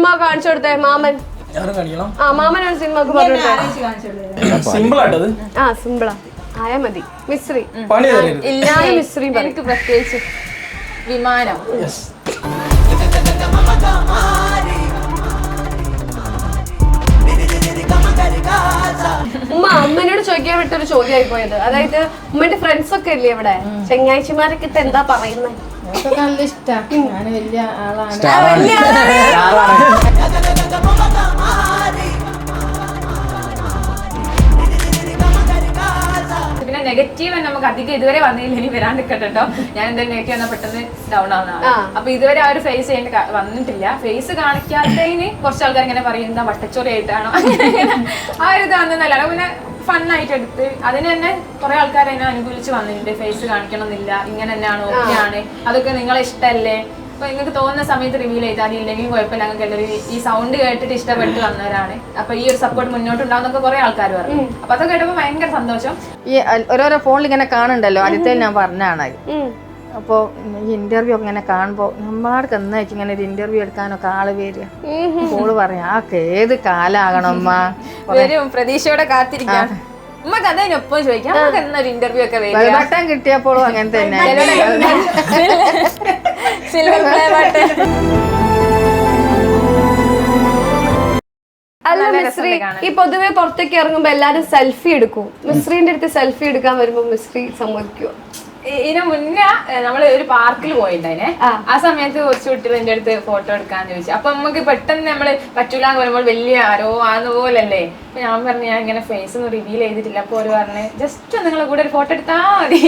Cinema കാണിച്ചു കൊടുത്തേ മാമൻ. ആ മാമനാണ് സിനിമ ഒക്കെ പറഞ്ഞു സിമ്പിൾ ആയിട്ടത് ആ സിമ്പിളാ. ആയാ മതി. മിശ്രി ഇല്ലാതെ മിശ്രി എനിക്ക് പ്രത്യേകിച്ച് വിമാനം. ഉമ്മ അമ്മനോട് ചോദിക്കാൻ വിട്ടൊരു ചോദ്യമായി പോയത്. അതായത് ഉമ്മന്റെ ഫ്രണ്ട്സ് ഒക്കെ ഇല്ലേ ഇവിടെ? ചെങ്ങാഴ്ചമാരൊക്കെ ഇട്ട് എന്താ പറയുന്നത് നല്ല ഇഷ്ടം. ഞാൻ വലിയ ആളാണ്. പിന്നെ നെഗറ്റീവ് നമുക്ക് അധികം ഇതുവരെ വന്നില്ല. ഇനി വരാൻ നിൽക്കട്ടെ കേട്ടോ ഞാൻ എന്തായാലും നെഗറ്റീവ് വന്നാൽ പെട്ടെന്ന് ഡൗൺ ആവുന്നതാണ് അപ്പൊ ഇതുവരെ ആ ഒരു ഫേസ് ചെയ്യേണ്ട വന്നിട്ടില്ല. ഫേസ് കാണിക്കാത്തതിന് കുറച്ച് ആൾക്കാർ ഇങ്ങനെ പറയുന്ന വട്ടച്ചോറി ആയിട്ടാണോ ആ ഒരു ഇത് വന്നതല്ല. പിന്നെ ഫണ്ണായിട്ട് എടുത്ത് അതിന് തന്നെ കുറെ ആൾക്കാർ എന്നെ അനുകൂലിച്ച് വന്നിട്ടുണ്ട്. ഫേസ് കാണിക്കണമെന്നില്ല. ഇങ്ങനെ തന്നെയാണ് ഓക്കെയാണ് അതൊക്കെ നിങ്ങളെ ഇഷ്ടമല്ലേ അപ്പൊ നിങ്ങൾക്ക് തോന്നുന്ന സമയത്ത് റിവീൽ ചെയ്താൽ ഇല്ലെങ്കിൽ കുഴപ്പമില്ല. ഞങ്ങൾക്ക് എല്ലാവരും ഈ സൗണ്ട് കേട്ടിട്ട് ഇഷ്ടപ്പെട്ട് വന്നവരാണ്. അപ്പൊ ഈ ഒരു സപ്പോർട്ട് മുന്നോട്ട് ഉണ്ടാവുന്നൊക്കെ കുറെ ആൾക്കാർ പറഞ്ഞു. അപ്പൊ അതൊക്കെ കേട്ടപ്പോ ഭയങ്കര സന്തോഷം. ഈ ഓരോരോ ഫോണിൽ ഇങ്ങനെ കാണുന്നുണ്ടല്ലോ. ആദ്യത്തെ ഞാൻ പറഞ്ഞാണ് അപ്പോൾ ഇന്റർവ്യൂ ഒക്കെ ഇങ്ങനെ കാണുമ്പോൾ നമ്മളാർക്ക് എന്നായിരിക്കും ഇങ്ങനെ ഒരു ഇന്റർവ്യൂ എടുക്കാനൊക്കെ ആൾ വരിക. ഓൾ പറയാം ആ ഏത് കാലാകണം അമ്മ വരും പ്രതീക്ഷയോടെ കാത്തിരിക്കാം. അതിനൊപ്പം ചോദിക്കാം. നമുക്ക് എന്നൊരു ഇന്റർവ്യൂ ഒക്കെ കിട്ടിയപ്പോഴും അങ്ങനെ തന്നെ സിൽവർ പ്ലേ ബട്ടൺ അല്ല മിശ്രി ഈ പൊതുവെ പുറത്തേക്ക് ഇറങ്ങുമ്പോ എല്ലാരും സെൽഫി എടുക്കും. മിശ്രീന്റെ അടുത്ത് സെൽഫി എടുക്കാൻ വരുമ്പോ മിശ്രി സമ്മതിക്കുവോ? ഇതിനു മുന്നേ നമ്മൾ ഒരു പാർക്കിൽ പോയിണ്ടായിനെ. ആ. ആ സമയത്ത് കുറച്ച് കുട്ടികൾ എന്റെ അടുത്ത് ഫോട്ടോ എടുക്കാന്ന് ചോദിച്ചു. അപ്പൊ നമുക്ക് പെട്ടെന്ന് നമ്മൾ പറ്റൂലെന്ന് പറയുമ്പോൾ വലിയ ആരോ ആന്ന് പോലല്ലേ. അപ്പൊ ഞാൻ പറഞ്ഞു ഞാൻ ഇങ്ങനെ ഫേസ് ഒന്നും റിവീൽ ചെയ്തിട്ടില്ല. അപ്പൊ ഒരു പറഞ്ഞു ജസ്റ്റ് നിങ്ങളെ കൂടെ ഒരു ഫോട്ടോ എടുത്താ മതി.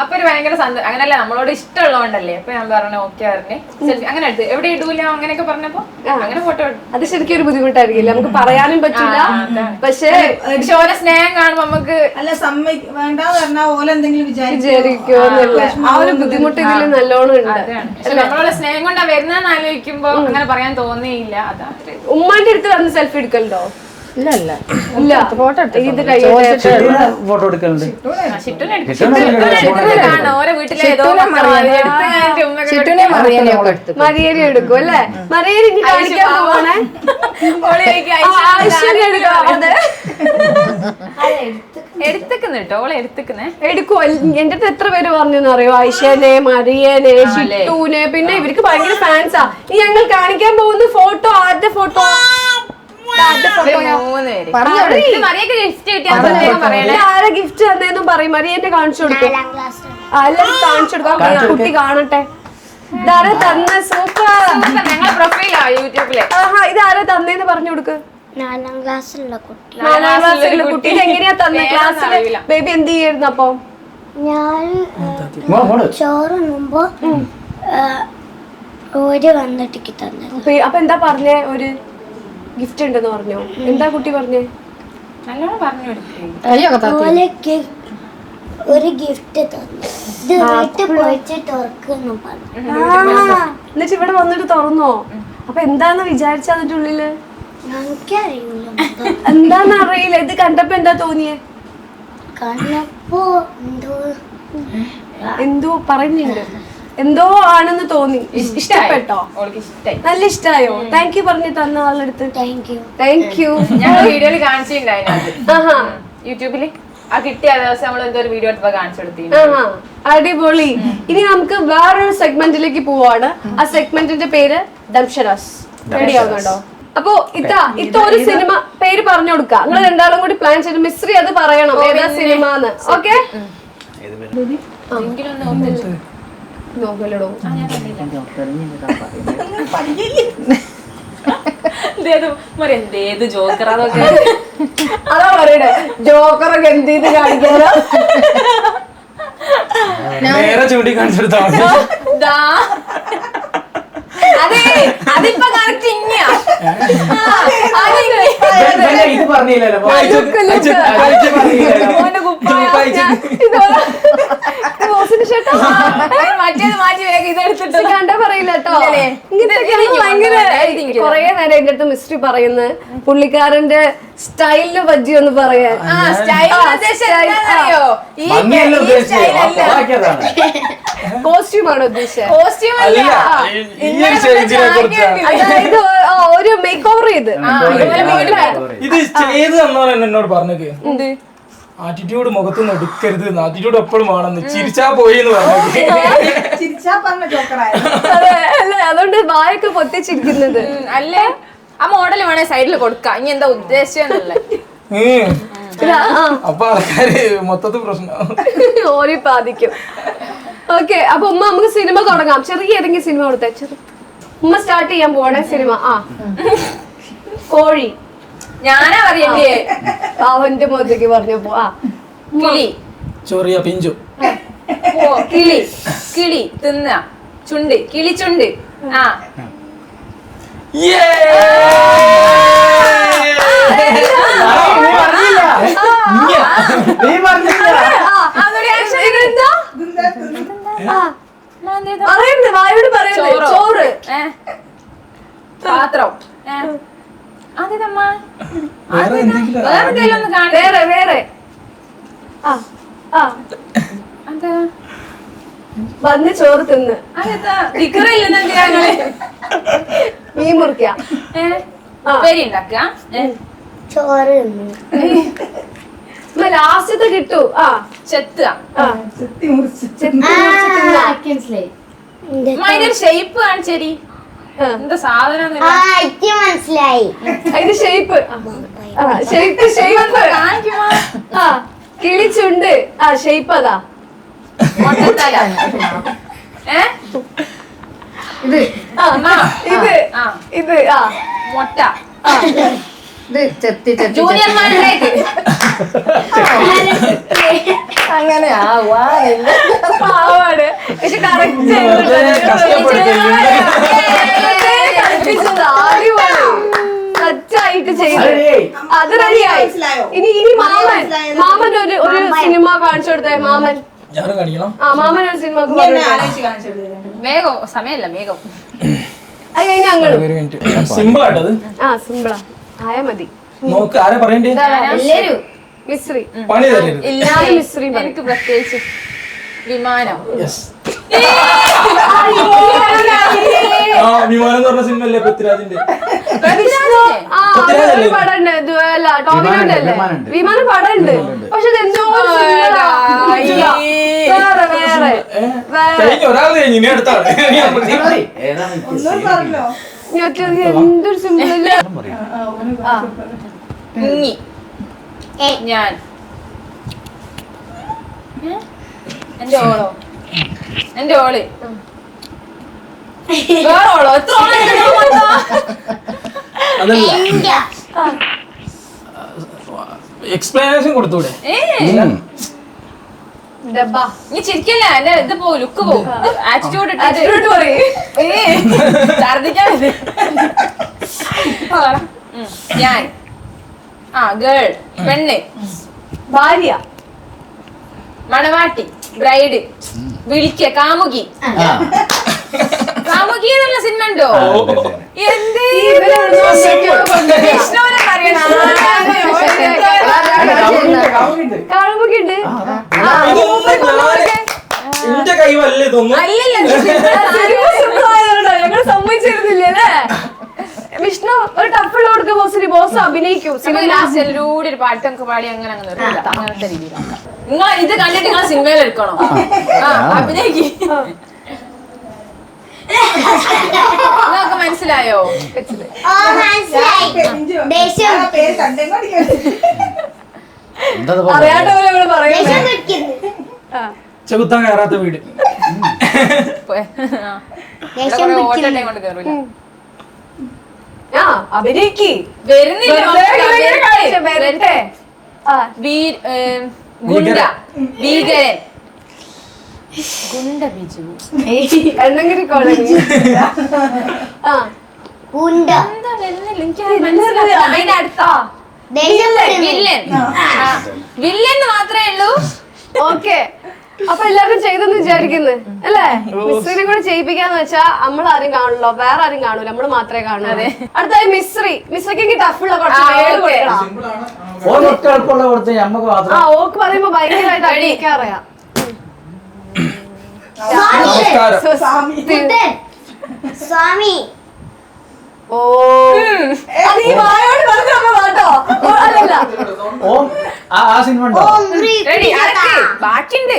അപ്പൊ ഒരു ഭയങ്കര സന്തോഷം. അങ്ങനല്ല നമ്മളോട് ഇഷ്ടമുള്ളതുകൊണ്ടല്ലേ. അപ്പൊ ഞാൻ പറഞ്ഞു ഓക്കെ പറഞ്ഞു സെൽഫി അങ്ങനെ എടുത്ത്. എവിടെ ഇടൂല? അങ്ങനെയൊക്കെ പറഞ്ഞപ്പോ അങ്ങനെ ഫോട്ടോ എടുത്തു. അത് ശരിക്കും ഒരു ബുദ്ധിമുട്ടായിരിക്കില്ല? നമുക്ക് പറയാനും പറ്റില്ല പക്ഷേ ഓരോ സ്നേഹം കാണുമ്പോ നമുക്ക് അല്ല സമ്മതി വേണ്ടാന്ന് പറഞ്ഞാൽ ഓല എന്തെങ്കിലും വിചാരിക്കും. വിചാരിക്കുമെന്നില്ല ആ ഒരു ബുദ്ധിമുട്ട് ഇതിൽ നല്ലോണം ഉണ്ട്. നമ്മളോട് സ്നേഹം കൊണ്ടാ വരുന്നതെന്ന് ആലോചിക്കുമ്പോ അങ്ങനെ പറയാൻ തോന്നിയില്ല. അതാ. ഉമ്മാന്റെ അടുത്ത് വന്ന് സെൽഫി എടുക്കലുണ്ടോ? ഇല്ല ഇല്ല. ഇല്ല. ഫോട്ടോ ഇത് ഫോട്ടോ എടുക്കലുണ്ട്. എടുക്കും. അല്ലേ? കാണിക്കാൻ പോവാണേ ഓൾ ചോദിക്കും, ആ, "ഐശ്വര്യ ഐശ്വര്യ എടുക്കാം. അതെ. എടുത്തിക്കുന്നു കേട്ടോ. ഓളെ എടുത്തിക്കുന്നേ. എടുക്കും എന്റെ അടുത്ത് എത്ര പേര് പറഞ്ഞു അറിയോ? ഐഷനെ മറിയനെ ഷിട്ടൂനെ പിന്നെ ഇവർക്ക് ഭയങ്കര ഫാൻസാ ഈ ഞങ്ങൾ കാണിക്കാൻ പോകുന്ന ഫോട്ടോ ആരുടെ ഫോട്ടോ ഗിഫ്റ്റ് കിട്ടിയാൽ പറയണേ. ആരെ ഗിഫ്റ്റ് തന്നേന്നും പറയും. മറിയന്റെ കാണിച്ചു കൊടുക്കും. എല്ലാവരും കാണിച്ചു കൊടുക്കാം. കുട്ടി കാണട്ടെ. ഇതാരെ തന്ന? സൂപ്പർ ഞങ്ങളെ പ്രൊഫൈലാ യൂട്യൂബിൽ. ആഹാ ഇത് ആരെ തന്നേന്ന് പറഞ്ഞു കൊടുക്ക്. നാലാം ക്ലാസ്സിലുള്ള കുട്ടി. നാലാം ക്ലാസ്സിലുള്ള കുട്ടി. ഇത് എങ്ങനെയാ തന്നെ? ക്ലാസ്സിൽ ബേബി എന്ത് ചെയ്യായിരുന്നു അപ്പൊ? ഞാൻ ചോറ് മുമ്പ് ഒരു വന്നിട്ടേക്ക് തന്നത്. അപ്പൊ- അപ്പൊ എന്താ പറഞ്ഞേ ഒരു ഗിഫ്റ്റ് ഉണ്ടെന്ന് പറഞ്ഞോ? എന്താ കുട്ടി പറഞ്ഞേ? നല്ലോണം പറഞ്ഞു ഒരു ഗിഫ്റ്റ് എന്നിട്ട് ഇവിടെ വന്നിട്ട് തുറന്നോ? അപ്പൊ എന്താന്ന് വിചാരിച്ച അതിന്റെ ഉള്ളിൽ? എന്താന്ന് അറിയില്ല. ഇത് കണ്ടപ്പോ എന്താ തോന്നിയേ? കണ്ടപ്പോ എന്തോ എന്തോ പറയുന്നുണ്ട്. എന്തോ ആണെന്ന് തോന്നി. ഇഷ്ടപ്പെട്ടോ? ഓൾക്ക് ഇഷ്ടായി. നല്ല ഇഷ്ടായോ? താങ്ക് യു പറഞ്ഞു തന്ന ആളെടുത്ത്. താങ്ക് യു താങ്ക് യു ഞങ്ങൾ വീഡിയോയിൽ കാണിച്ചിട്ടുണ്ടായിരുന്നു യൂട്യൂബിൽ ആ കിട്ടിയ ദിവസം നമ്മൾ എന്തോ ഒരു വീഡിയോ എടുത്തപ്പോ കാണിച്ചു അടിപൊളി. ഇനി നമുക്ക് വേറൊരു സെഗ്മെന്റിലേക്ക് പോവാണ്. ആ സെഗ്മെന്റിന്റെ പേര് ദംഷരാസ് റെഡി ആവുന്നുണ്ടോ അപ്പൊ ഇത്ത ഇത്ത ഒരു സിനിമ പേര് പറഞ്ഞു കൊടുക്ക. നിങ്ങൾ രണ്ടാളും കൂടി പ്ലാൻ ചെയ്ത് മിസ്ത്രി അത് പറയണം. ഏതാ സിനിമ എന്ന് ഓക്കെ? എങ്കിലും ഒന്ന് ഓർമ്മിച്ചു. നോക്കലടോ എന്തേത് അതാ പറയണേ ജോക്കറൊക്കെ എന്ത് ചെയ്ത് കാണിക്കാനോ? നേരെ ചൂണ്ടി കാണിച്ചെടുത്താ അതിപ്പോ കറക്റ്റ് പറഞ്ഞില്ലല്ലോ. ചേട്ടാ. മറ്റേത് മാറ്റി വേഗം ഇതെടുത്തിട്ട് പറയില്ല കേട്ടോ. ഭയങ്കര കൊറേ നേരം എന്റെ അടുത്ത് മിസ്റ്ററി പറയുന്നത് പുള്ളിക്കാരന്റെ സ്റ്റൈലിനെ പറ്റി ഒന്ന് പറയാൻ. കോസ്റ്റ്യൂം ആണ് ഉദ്ദേശിച്ചത് കോസ്റ്റ്യൂം ഒരു അതായത് ഒരു മേക്ക് ഓവർ ചെയ്ത്. ഇത് ചെയ്ത് എന്നോട് പറഞ്ഞത്. ആറ്റിറ്റ്യൂഡ് മുഖത്തുനിന്ന് എടുക്കരുത് ആറ്റിറ്റ്യൂഡ് എപ്പോഴും വേണമെന്ന് ചിരിച്ചാ പോയി എന്ന് പറഞ്ഞു അതുകൊണ്ട് വായൊക്കെ പൊത്തിച്ചിരിക്കുന്നത് അല്ലേ? ആ മോഡൽ വേണേ സൈഡിൽ കൊടുക്കാം. ഇനി എന്താ ഉദ്ദേശം അപ്പൊ ആൾക്കാര് മൊത്തത്തിൽ പ്രശ്നം. ഓരി ബാധിക്കും ഓക്കെ അപ്പൊ ഉമ്മ നമുക്ക് സിനിമ തുടങ്ങാം. ചെറിയ ഏതെങ്കിലും സിനിമ കൊടുത്തേ. ചെറു ഉമ്മ സ്റ്റാർട്ട് ചെയ്യാൻ പോണേ സിനിമ. ആ. കോഴി. ഞാനാ പറയണ്ടേ അവന്റെ മുഖത്തേക്ക് പറഞ്ഞപ്പോ ആ കിളി ചൊറിയ പിഞ്ചു ഓ കിളി കിളി തിന്ന ചുണ്ട് കിളി ചുണ്ട് ആ? പറയുന്നത് വായോട് പറയുന്നത് ചോറോ? പാത്രം? അതേതമ്മ വേറെ എന്തെങ്കിലും വേറെ ഒന്ന് കാണി വേറെ വേറെ. ആ ആ. അതാ വന്ന് ചോറ് തിന്ന്. മീൻ മുറിക്ക. ഉപ്പേരി ഉണ്ടാക്കുക? ചോറ് ലാസ്റ്റത്തെ കിട്ടു. ആ. ചെത്തുക. ആ. ചെത്തി മുറിച്ച്. ചെത്തി മുറിച്ച് തിന്നാ. അമ്മ, ഇതിന്റെ ഷേപ്പ് കാണിച്ചേരി. എന്താ സാധനം മനസ്സിലായി. അതിന്റെ ഷേപ്പ് ആ ഷേപ്പ് ഷേപ്പ് ആ കിളിച്ചുണ്ട്. ആ ഷേപ്പ് അതാ. മൊട്ടത്തല ഏ? ഇത്. ആ, ഇത്. ആ. ഇത് ആ. മൊട്ട. അങ്ങനെ പക്ഷെ കറക്റ്റ് ടച്ചായിട്ട് ചെയ്തു. അതെ. റെഡിയായി? ഇനി ഇനി മാമൻ. മാമൻ ഒരു ഒരു സിനിമ കാണിച്ചു കൊടുത്തേ മാമൻ. ആ മാമൻ ഒരു സിനിമ വേഗോ സമയമല്ല വേഗം അത് കഴിഞ്ഞ് മിനിറ്റ്. സിമ്പിൾ ആട്ടത് ആ സിമ്പിളാ. ആയ മതി. നോക്ക് ആരെ പറയണ്ടേ? എല്ലാരും മിശ്രി പണി തരരുത് ഞാൻ മിശ്രി എനിക്ക് പ്രത്യേകിച്ച് വിമാനം. വിമാനം എന്ന് പറഞ്ഞ സിനിമ അല്ലേ? പൃഥ്വിരാജിന്റെ വിമാനം പടമുണ്ട് പക്ഷെ ഒരാൾ കഴിഞ്ഞു ഇനി അടുത്ത ആൾ ഏതാണ് എനിക്ക് ഒന്നും പറഞ്ഞോ? ഞെട്ടി എന്തൊരു സിമ്പിൾ ഞാൻ. എന്റെ ഓളോ. എന്റെ ഓൾ. വേറെ ഓളോ? എത്ര. അതല്ല. എക്സ്പ്ലനേഷൻ കൊടുത്തൂടെ? നീ ചിരിക്കല്ല? എന്റെ ഇത് പോ ലുക്ക് ആറ്റിറ്റ്യൂഡ് പറയ്. ഛർദിക്കാൻ. ഉം. ഞാൻ. ആ ഗേൾ പെണ്ണ്. ഭാര്യ. മണവാട്ടി. ബ്രൈഡ് വിളിക്ക കാമുകി. ആ. കാമുകി എന്നുള്ള സിനിമ ഉണ്ടോ? എന്റെ കൈവല്ല ഇതൊന്നും. ഞങ്ങൾ സമ്മതിച്ചിരുന്നില്ലേ വിഷ്ണു ഒരു ടഫുള്ള കൊടുക്ക ബോസിന് ബോസ് അഭിനയിക്കൂ. നമുക്ക് സിനിമ ലാസ്റ്റ് എല്ലാവരും ഒരു പാട്ടൊക്കെ പാടി അങ്ങനെ അങ്ങനെ അങ്ങനത്തെ രീതിയിലാക്കാം നിങ്ങൾ ഇത് കണ്ടിട്ട് നിങ്ങൾ സിനിമയിൽ എടുക്കണോ? ആ. അഭിനയിക്ക്. നിങ്ങൾക്ക് മനസ്സിലായോ? ദേഷ്യം. പറയുന്നത്. ആ. ചെകുത്താൻ കയറാത്ത വീട്. കൊണ്ട് കയറൂല ആ അഭിനയിക്ക്. വരുന്നില്ല. ഗുണ്ട. ഭീകരൻ. ഗുണ്ട ബിജു. എണ്ണങ്കിരി കോളനി. ആ. ഗുണ്ട. എന്താ വരുന്നില്ല എനിക്ക് അത് മനസ്സിലായില്ല. അതിന്റെ അടുത്താ വില്ലൻ വില്ലൻ മാത്രമേ ഉള്ളൂ. ഓക്കെ. അപ്പൊ എല്ലാവരും ചെയ്തെന്ന് വിചാരിക്കുന്നു അല്ലേ? മിസ്രിനെ കൂടെ ചെയ്യിപ്പിക്കാന്ന് വെച്ചാ നമ്മൾ ആരും കാണുള്ളൂ വേറെ ആരും കാണൂല നമ്മൾ മാത്രമേ കാണൂ അടുത്തായി മിസ്രി. മിസ്രിക്ക് ടഫുള്ള കുറച്ച് ആ ഓക്ക് പറയുമ്പോ ഭയങ്കരമായിട്ട് അടിയിക്കാൻ അറിയാം നമസ്കാരം. പുത്തൻ. സ്വാമി. ഓ. വായോട് പറഞ്ഞ കേട്ടോ ഓ, അല്ലല്ല. ഓം ആ ആ സിനിമ ഉണ്ടോ? ഓം ഹ്രീ റെഡി അടക്ക്. ബാക്കിണ്ട് ഏ.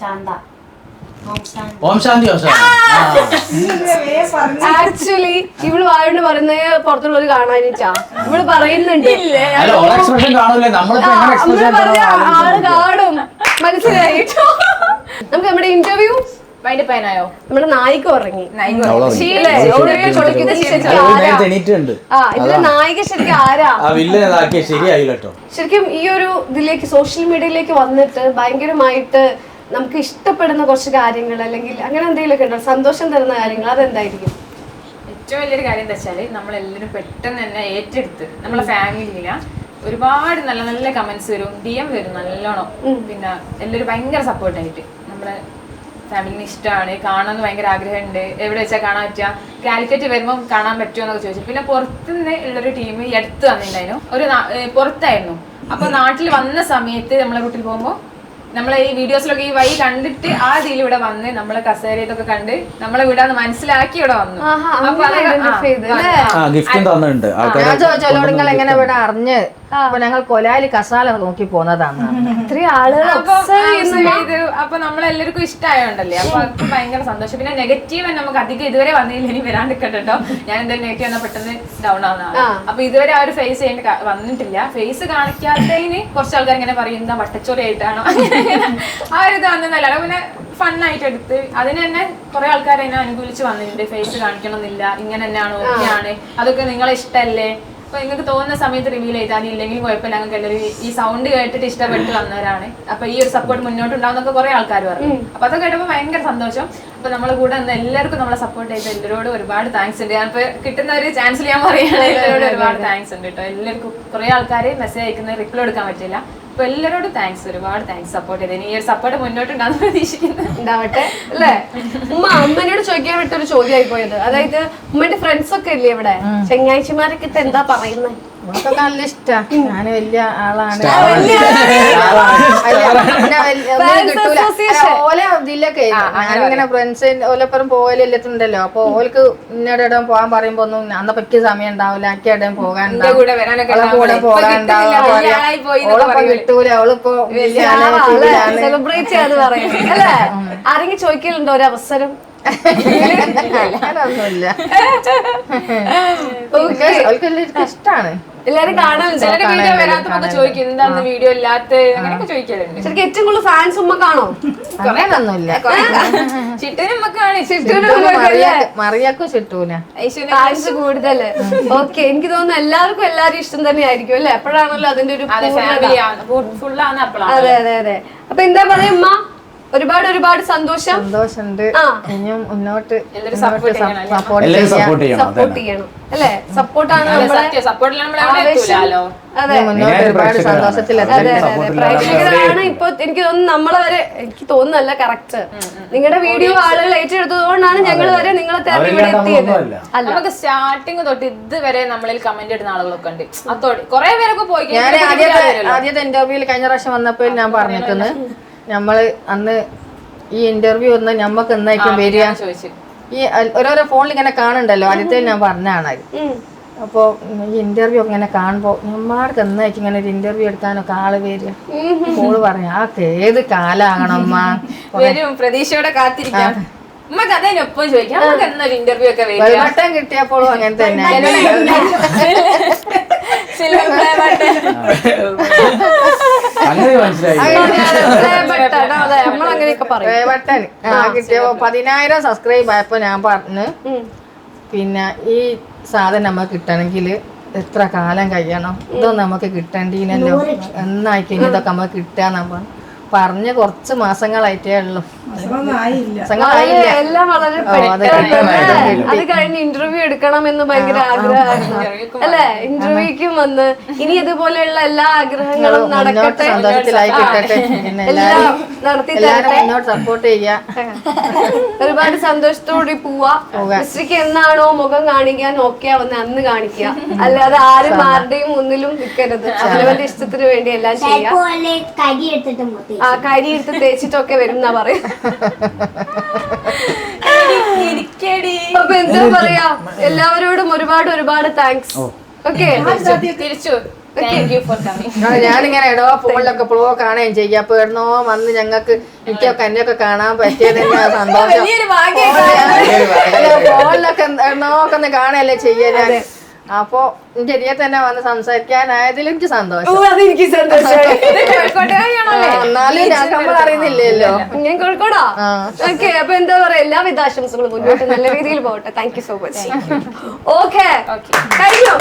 ശാന്ത. ഓം ശാന്ത. ഓം ശാന്തി ഓം ശാന്തി. ആ. ആക്ച്വലി ഇവൾ വായോട് പറയുന്നത് പുറത്തുള്ളവര് കാണാനിച്ചാ ഇവൾ പറയുന്നുണ്ട്. അല്ല ഓൾ എക്സ്പ്രഷൻ കാണൂലേ നമ്മളിപ്പോ എങ്ങനെ നമ്മൾ എക്സ്പ്രഷൻ പറഞ്ഞ ആൾ കാണും. മനസ്സിലായിട്ടോ നമുക്ക് നമ്മുടെ ഇന്റർവ്യൂ നമ്മുടെ നായിക ഉറങ്ങി. ഇതിലെ നായിക ശരിക്കും ആരാ? ശരിക്കും ഈ ഒരു ഇതിലേക്ക് സോഷ്യൽ മീഡിയയിലേക്ക് വന്നിട്ട് ഭയങ്കരമായിട്ട് നമുക്ക് ഇഷ്ടപ്പെടുന്ന കുറച്ച് കാര്യങ്ങൾ അല്ലെങ്കിൽ അങ്ങനെ എന്തെങ്കിലുമൊക്കെ ഉണ്ടോ? സന്തോഷം തരുന്ന കാര്യങ്ങൾ അതെന്തായിരിക്കും? ഏറ്റവും വലിയൊരു കാര്യം എന്താ വെച്ചാൽ നമ്മളെല്ലാരും പെട്ടെന്ന് തന്നെ ഏറ്റെടുത്ത് നമ്മളെ ഫാമിലിയില ഒരുപാട് നല്ല നല്ല കമന്റ്സ് വരും ഡി എം വരും നല്ലോണം. പിന്നെ എല്ലാവരും ഭയങ്കര സപ്പോർട്ടായിട്ട് നമ്മളെ ഫാമിലിന് ഇഷ്ടമാണ് കാണാൻ ഭയങ്കര ആഗ്രഹമുണ്ട്. എവിടെ വെച്ചാൽ കാണാൻ പറ്റുക? കാലിക്കറ്റ് വരുമ്പോൾ കാണാൻ പറ്റുമോ എന്നൊക്കെ ചോദിച്ചു. പിന്നെ പുറത്തുനിന്ന് ഉള്ളൊരു ടീം ഈ അടുത്ത് വന്നിട്ടുണ്ടായിരുന്നു. ഒരു പുറത്തായിരുന്നു. അപ്പൊ നാട്ടിൽ വന്ന സമയത്ത് നമ്മളെ വീട്ടിൽ പോകുമ്പോൾ നമ്മളെ ഈ വീഡിയോസിലൊക്കെ ഈ വഴി കണ്ടിട്ട് ആ ഇതിൽ ഇവിടെ വന്ന് നമ്മളെ കസേരയൊക്കെ കണ്ട് നമ്മളെ വീടാന്ന് മനസ്സിലാക്കി ഇവിടെ വന്നു. അപ്പൊ അതൊക്കെ- എങ്ങനെ ഇവിടെ അറിഞ്ഞ് അപ്പൊ ഞങ്ങൾ കൊലാലി കസാല നോക്കി പോന്നതാണ്. ഇത്രയും ആളുകൾ അപ്പൊ നമ്മളെല്ലാവർക്കും ഇഷ്ടമായോണ്ടല്ലേ അപ്പൊ അത് ഭയങ്കര സന്തോഷം. പിന്നെ നെഗറ്റീവ് നമുക്ക് അധികം ഇതുവരെ വന്നില്ല. ഇനി വരാൻ കേട്ടോ. ഞാൻ എന്തായാലും നെഗറ്റീവ് വന്നാൽ പെട്ടെന്ന് ഡൗൺ ആവുന്നതാണ് അപ്പൊ ഇതുവരെ ആ ഒരു ഫേസ് ചെയ്യേണ്ട വന്നിട്ടില്ല. ഫേസ് കാണിക്കാത്തതിന് കുറച്ച് ആൾക്കാർ ഇങ്ങനെ പറയും എന്താ വട്ടച്ചോറി ആയിട്ടാണോ? ആ ഒരു ഇത് വന്നതല്ല. അത് പിന്നെ ഫണ്ണായിട്ട് എടുത്ത് അതിന് തന്നെ കുറെ ആൾക്കാർ എന്നെ അനുകൂലിച്ച് വന്നിട്ടുണ്ട്. ഫേസ് കാണിക്കണമെന്നില്ല. ഇങ്ങനെ തന്നെയാണോ? ഓക്കെയാണ് ആണ് അതൊക്കെ നിങ്ങളെ ഇഷ്ടമല്ലേ അപ്പൊ നിങ്ങൾക്ക് തോന്നുന്ന സമയത്ത് റിവീൽ ചെയ്താൽ ഇല്ലെങ്കിൽ കുഴപ്പമില്ല. ഞങ്ങൾക്ക് എല്ലാവരും ഈ സൗണ്ട് കേട്ടിട്ട് ഇഷ്ടപ്പെട്ട് വന്നവരാണ്. അപ്പൊ ഈ ഒരു സപ്പോർട്ട് മുന്നോട്ട് ഉണ്ടാവുന്നൊക്കെ കുറെ ആൾക്കാർ പറഞ്ഞു. അപ്പൊ അതൊക്കെ കേട്ടപ്പോൾ ഭയങ്കര സന്തോഷം. അപ്പൊ നമ്മളെ കൂടെ നിന്ന് എല്ലാവർക്കും നമ്മളെ സപ്പോർട്ട് ചെയ്ത എല്ലാവരോടും ഒരുപാട് താങ്ക്സ് ഉണ്ട്. ഞാനിപ്പോ കിട്ടുന്ന ഒരു ചാൻസ് ഞാൻ പറയുകയാണ്. എല്ലാവരോടും ഒരുപാട് താങ്ക്സ് ഉണ്ട് കേട്ടോ എല്ലാവർക്കും കുറെ ആൾക്കാർ മെസ്സേജ് അയക്കുന്ന റിപ്ലൈ എടുക്കാൻ പറ്റില്ല. അപ്പൊ എല്ലാരോടും താങ്ക്സ് ഒരുപാട് താങ്ക്സ് സപ്പോർട്ട് ചെയ്തതിന്. ഈ ഒരു സപ്പോർട്ട് മുന്നോട്ട് ഉണ്ടാകുന്ന പ്രതീക്ഷിക്കുന്നു. ഉണ്ടാവട്ടെ. അല്ലേ? ഉമ്മ അമ്മനോട് ചോദിക്കാൻ വിട്ടൊരു ചോദ്യമായി പോയത്. അതായത് ഉമ്മന്റെ ഫ്രണ്ട്സ് ഒക്കെ ഇല്ലേ ഇവിടെ? ചെങ്ങാഴ്ചമാരൊക്കെ ഇപ്പൊ എന്താ പറയുന്നത് നമുക്കൊക്കെ നല്ല ഇഷ്ടാ. ഞാൻ വലിയ ആളാണ്. ഓലെ ഇതിലൊക്കെ ഞാനിങ്ങനെ ഫ്രണ്ട്സ് ഓലപ്പുറം പോകലെത്തുണ്ടല്ലോ അപ്പൊ ഓൽക്ക് ഇന്നയുടെ ഇടം പോകാൻ പറയുമ്പോ ഒന്നും അന്ന പറ്റിയ സമയം ഉണ്ടാവില്ല ഇടം പോകാൻ കൂടെ പോകാൻ പറയൂലേ. കിട്ടൂല. അവളിപ്പോ വലിയ സെലിബ്രേറ്റ് ചെയ്യാന്ന് പറയുന്നത് അല്ലേ? ആരെങ്കിലും ചോദിക്കലുണ്ടോ ഒരു അവസരം? ഒന്നുമില്ല Okay. അവൾക്ക് എല്ലാവർക്കും ഇഷ്ടാണ്. എല്ലാരും കാണലുണ്ട് ചിലര് വീഡിയോ വരാത്തപ്പോ ചോദിക്കും എന്താന്ന് വീഡിയോ ഇല്ലാത്ത? അങ്ങനെയൊക്കെ ചോദിക്കലുണ്ട്. ശരിക്കും ഏറ്റവും കൂടുതൽ ഫാൻസ് ഉമ്മക്കാണോ? അങ്ങനെയൊന്നുമില്ല മറിയാക്കും ഫാൻസ് കൂടുതൽ. ഓക്കെ എനിക്ക് തോന്നുന്നു എല്ലാവർക്കും എല്ലാരും ഇഷ്ടം തന്നെ ആയിരിക്കും അല്ലെ? എപ്പോഴാണല്ലോ അതിന്റെ ഒരു അതെ അതെ അതെ. അപ്പൊ എന്താ പറയാ ഉമ്മ? ഒരുപാട് ഒരുപാട് സന്തോഷം. സന്തോഷമുണ്ട്. ഇനിയും മുന്നോട്ട്? സപ്പോർട്ട് ചെയ്യണം സപ്പോർട്ട് ചെയ്യണം അല്ലേ? സപ്പോർട്ടാണ് പ്രേക്ഷകരാണ്. ഇപ്പൊ എനിക്ക് തോന്നുന്നു നമ്മളെ വരെ എനിക്ക് തോന്നുന്നല്ല കറക്റ്റ് നിങ്ങളുടെ വീഡിയോ ആളുകൾ ഏറ്റെടുത്തതുകൊണ്ടാണ് ഞങ്ങൾ വരെ നിങ്ങളെ തെരഞ്ഞു ഇവിടെ എത്തിയത്. അല്ല. നമുക്ക് സ്റ്റാർട്ടിങ് തൊട്ട് ഇതുവരെ നമ്മളിൽ കമന്റ് ഇടുന്ന ആളുകളൊക്കെ ഉണ്ട്. അതോടെ കുറെ പേരൊക്കെ പോയി. ഞാൻ ആദ്യത്തെ ഇന്റർവ്യൂവിൽ കഴിഞ്ഞ പ്രാവശ്യം വന്നപ്പോൾ ഞാൻ പറഞ്ഞിരിക്കുന്നു നമ്മൾ അന്ന് ഈ ഇന്റർവ്യൂ ഒന്ന് ഞമ്മക്ക് എന്നായിരിക്കും വരിക. ചോദിച്ചു. ഈ ഓരോരോ ഫോണിൽ ഇങ്ങനെ കാണണ്ടല്ലോ ആദ്യത്തെ ഞാൻ പറഞ്ഞാണ് അപ്പൊ അപ്പോൾ ഈ ഇന്റർവ്യൂ ഇങ്ങനെ കാണുമ്പോൾ നമ്മൾക്ക് എന്നായിരിക്കും ഇങ്ങനെ ഒരു ഇന്റർവ്യൂ എടുക്കാനൊക്കെ ആൾ വരിക. ഓൾ പറയാം ആ ഏത് കാലാകണമ്മ വരും പ്രതീക്ഷയോടെ കാത്തിരിക്കാം. അതിനൊപ്പം ചോദിക്കാം. നമുക്ക് എന്നൊരു ഇന്റർവ്യൂ ഒക്കെ കിട്ടിയപ്പോഴും അങ്ങനെ തന്നെ. അങ്ങനെ നമ്മളങ്ങനെയൊക്കെ പറയും. കിട്ടിയപ്പോ പതിനായിരം സബ്സ്ക്രൈബ് ആയപ്പോ ഞാൻ പറഞ്ഞു പിന്നെ ഈ സാധനം നമുക്ക് കിട്ടണമെങ്കിൽ എത്ര കാലം കഴിയണം? ഇതൊന്നും നമുക്ക് കിട്ടണ്ടീനല്ലോ. എന്നായിക്കും ഇതൊക്കെ നമുക്ക് കിട്ടാന്നാ പറഞ്ഞു. പറഞ്ഞ് കുറച്ച് മാസങ്ങളായിട്ടേ ഉള്ളൂ. എല്ലാം വളരെ അത് കഴിഞ്ഞ് ഇന്റർവ്യൂ എടുക്കണം എന്ന് ഭയങ്കര ആഗ്രഹമായിരുന്നു. അല്ലെ? ഇന്റർവ്യൂക്കും വന്ന്. ഇനി ഇതുപോലെയുള്ള എല്ലാ ആഗ്രഹങ്ങളും നടക്കട്ടെ. എല്ലാം നടത്തി സപ്പോർട്ട് ചെയ്യാ. ഒരുപാട് സന്തോഷത്തോടെ പോവാ. മിസ്ട്രിക്ക് എന്നാണോ മുഖം കാണിക്കാൻ ഓക്കെ ആവുന്ന അന്ന് കാണിക്കുക. അല്ലാതെ ആരും ആരുടെയും മുന്നിലും നിൽക്കരുത് അവനവന്റെ ഇഷ്ടത്തിന് വേണ്ടി എല്ലാം ചെയ്യാം. പോലെ കരി എടുത്ത് തേച്ചിട്ടൊക്കെ വരും എന്നാ പറയാ അപ്പൊ എന്താ പറയാ? എല്ലാവരോടും ഒരുപാട് ഒരുപാട് താങ്ക്സ് ഓക്കെ? തിരിച്ചു. ഞാനിങ്ങനെ എടോ ഫോണിലൊക്കെ എപ്പോഴോ കാണുകയും ചെയ്യും. അപ്പൊ ഇടണോ വന്ന് ഞങ്ങൾക്ക് എനിക്കൊക്കെ എന്നെയൊക്കെ കാണാൻ പറ്റിയത് തന്നെയാ സന്തോഷം. ഫോണിലൊക്കെ ഇടണോ ഒക്കെ ഒന്ന് കാണുകയല്ലേ ചെയ്യാൻ ഞാൻ? അപ്പൊ എന്റെ തന്നെ വന്ന് സംസാരിക്കാനായതിൽ എനിക്ക് സന്തോഷം. ഞാൻ നമ്മൾ അറിയുന്നില്ലല്ലോ ഞാൻ കോഴിക്കോടാ ആ. ഓക്കെ അപ്പൊ എന്താ പറയാ എല്ലാവിധ ആശംസകളും മുന്നോട്ട് നല്ല രീതിയിൽ പോകട്ടെ. Thank you so much okay കഴിഞ്ഞു